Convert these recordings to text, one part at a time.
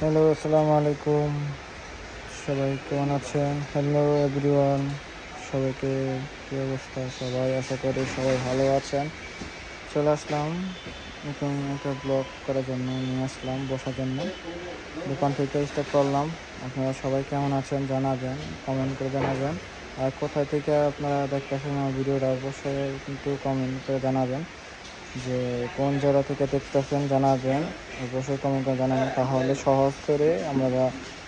Hello, আসসালামু আলাইকুম। সবাই কেমন আছেন? হ্যালো এভরিওয়ান সবাইকে কী অবস্থা? সবাই আশা করি সবাই ভালো আছেন। চলে আসলাম নতুন একটা ব্লগ করার জন্য, নিয়ে আসলাম বসার জন্য। দোকান থেকে স্টার্ট করলাম। আপনারা সবাই কেমন আছেন জানাবেন কমেন্ট করে জানাবেন। আর কোথায় থেকে আপনারা দেখতেছেন আমার ভিডিওটা, অবশ্যই কিন্তু কমেন্ট করে জানাবেন। যে কোন জায়গা থেকে দেখতেছেন জানাবেন। অবশ্যই কমেন্ট করে জানাবেন। তাহলে সহজ করে আমরা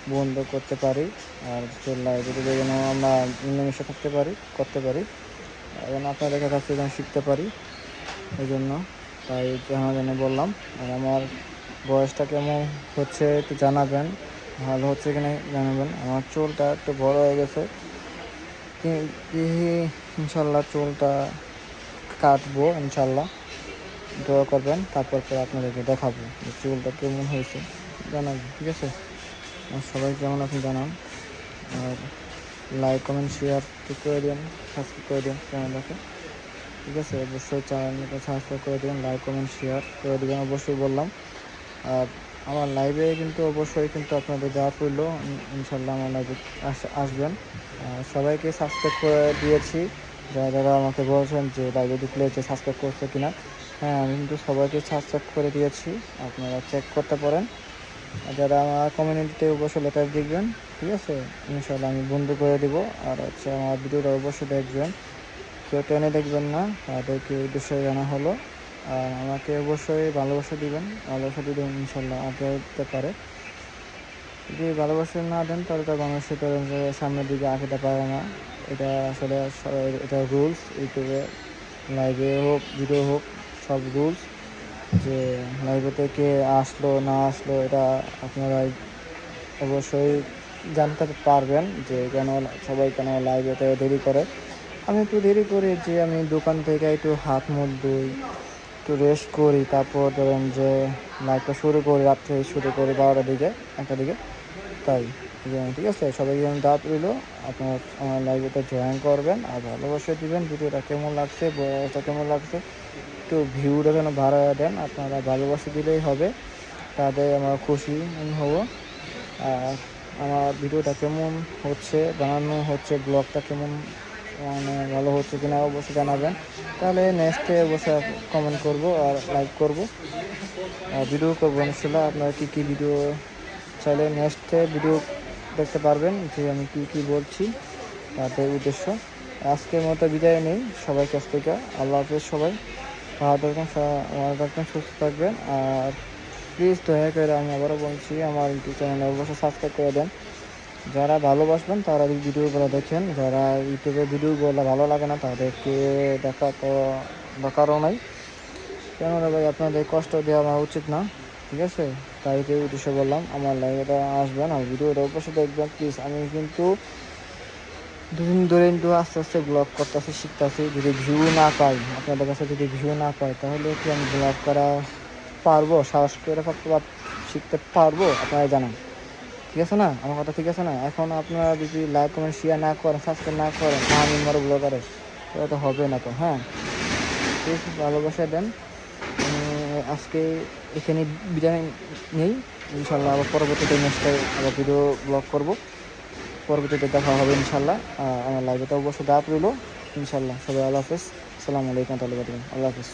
বন্ধ করতে পারি আর লাইব্রেরিতে যেন আমরা মিলেমিশে থাকতে পারি, করতে পারি। এবং আপনাদের কাছ যেন শিখতে পারি এই জন্য তাই জন্য বললাম। আর আমার বয়সটা কেমন হচ্ছে একটু জানাবেন। ভালো হচ্ছে কিনা জানাবেন। আমার চুলটা একটু বড় হয়ে গেছে। ইনশাল্লাহ চুলটা কাটবো, ইনশাল্লাহ। দোয়া করবেন, তারপর পরে আপনাদেরকে দেখাবো চুলটা কেমন হয়েছে। জানাব, ঠিক আছে? সবাই কেমন আপনি জানান। আর লাইক কমেন্ট শেয়ার করে দিন সাবস্ক্রাইব করে দিন চ্যানেলটাকে ঠিক আছে? অবশ্যই চ্যানেলটা সাবস্ক্রাইব করে দিন লাইক কমেন্ট শেয়ার করে দেবেন, অবশ্যই বললাম। আর আমার লাইভে কিন্তু অবশ্যই কিন্তু আপনাদের দেওয়া করল ইনশাল্লাহ আমার লাইভে আসবেন। সবাইকে সাবস্ক্রাইব করে দিয়েছি। যারা যারা আমাকে বলছেন যে লাইভে ঢুকলে যে সাবস্ক্রাইব করছে কিনা হ্যাঁ আমি কিন্তু সবাইকে সাবস্ক্রাইব করে দিয়েছি। আপনারা চেক করতে পারেন। যারা আমার কমিউনিটিতে অবশ্যই লেটার দেখবেন ঠিক আছে? ইনশাল্লাহ আমি বন্ধ করে দিব। আর হচ্ছে আমার ভিডিওটা অবশ্যই দেখবেন। কেউ টেনে দেখবেন না, তাদেরকে উদ্দেশ্য জানা হলো। আর আমাকে অবশ্যই ভালোবাসা দিবেন। ভালোবাসা দিলে ইনশাল্লাহ আগে উঠতে পারে। যদি ভালোবাসা না দেন, তাহলে তো মানুষের সামনের দিকে আঁকাতে পারে না। এটা আসলে এটা রুলস ইউটিউবে লাইভে হোক ভিডিও হোক। সব রুলস যে লাইভে থেকে আসলো, না আসলো, এটা আপনারা অবশ্যই জানতে পারবেন যে কেন সবাই কেন লাইভেতে দেরি করে। আমি একটু দেরি করি যে আমি দোকান থেকে একটু হাত মুখ ধুই, একটু রেস্ট করি, তারপর ধরেন যে লাইভটা শুরু করি, রাত্রে শুরু করি বারোটার দিকে একটা দিকে। তাই ঠিক আছে? সবাই যেন দাঁত রইল আপনার আমার লাইভেতে জয়েন করবেন, আর ভালোবাসা দিবেন। ভিডিওটা কেমন লাগছে বয়সটা কেমন লাগছে একটু ভিউটা যেন ভাড়া দেন, আপনারা ভালোবাসা দিলেই হবে। তাতে আমরা খুশি হব। আর আমার ভিডিওটা কেমন হচ্ছে, বানানো হচ্ছে ব্লগটা কেমন মানে ভালো হচ্ছে কিনা অবশ্যই জানাবেন। তাহলে নেক্সটে অবশ্যই কমেন্ট করব আর লাইক করব। আর ভিডিও করব ইনশাল্লাহ। আপনারা কী কী ভিডিও চাইলে নেক্সটে ভিডিও দেখতে পারবেন, যে আমি কী কী বলছি, তাদের উদ্দেশ্য। আজকের মতো বিদায় নেই। সবাই কাছ থেকে আল্লাহ হাফেজ সবাই। ভালো থাকবেন ভালো থাকবেন সুস্থ থাকবেন। আর প্লিজ দয়া করে আমি আবারও বলছি, আমার ইউটিউব চ্যানেলে অবশ্যই সাবস্ক্রাইব করে দেন। যারা ভালোবাসবেন, তারা এই ভিডিওগুলো দেখেন। যারা ইউটিউবে ভিডিওগুলো ভালো লাগে না, তাদেরকে দেখা তো দরকারও নাই। কেননা ভাই, আপনাদের কষ্ট দেওয়া উচিত না, ঠিক আছে? তাই উদ্দেশ্য বললাম, আমার লাইভটা আসবেন আর ভিডিওটা অবশ্যই দেখবেন। প্লিজ আমি কিন্তু দুদিন ধরে কিন্তু আস্তে আস্তে ব্লগ করতেছি, শিখতেছি। যদি ভিউ না পাই, আপনাদের কাছে যদি ভিউ না পাই, তাহলে কি আমি ব্লগ করা পারব? সাহস করে থাকতে শিখতে পারব? আপনারা জানান। ঠিক আছে না? আমার কথা ঠিক আছে না? এখন আপনারা যদি লাইক কমেন্ট শেয়ার না করেন সাবস্ক্রাইব না করেন, না আমি মরো ব্লগারে তাহলে তো হবে না তো হ্যাঁ? প্লিজ ভালোবাসা দেন। আমি আজকে এখানে বিদায় নেই। ইনশাল্লাহ আবার পরবর্তীতে নেক্সটে আবার ভিডিও ব্লগ করব। পরবর্তীতে দেখা হবে ইনশাল্লাহ আমার লাইভে তো অবশ্যই গাপ রইল ইনশাল্লাহ সবাই আল্লাহ হাফেজ। আসসালামু আলাইকুম আল্লাহ হাফেজ।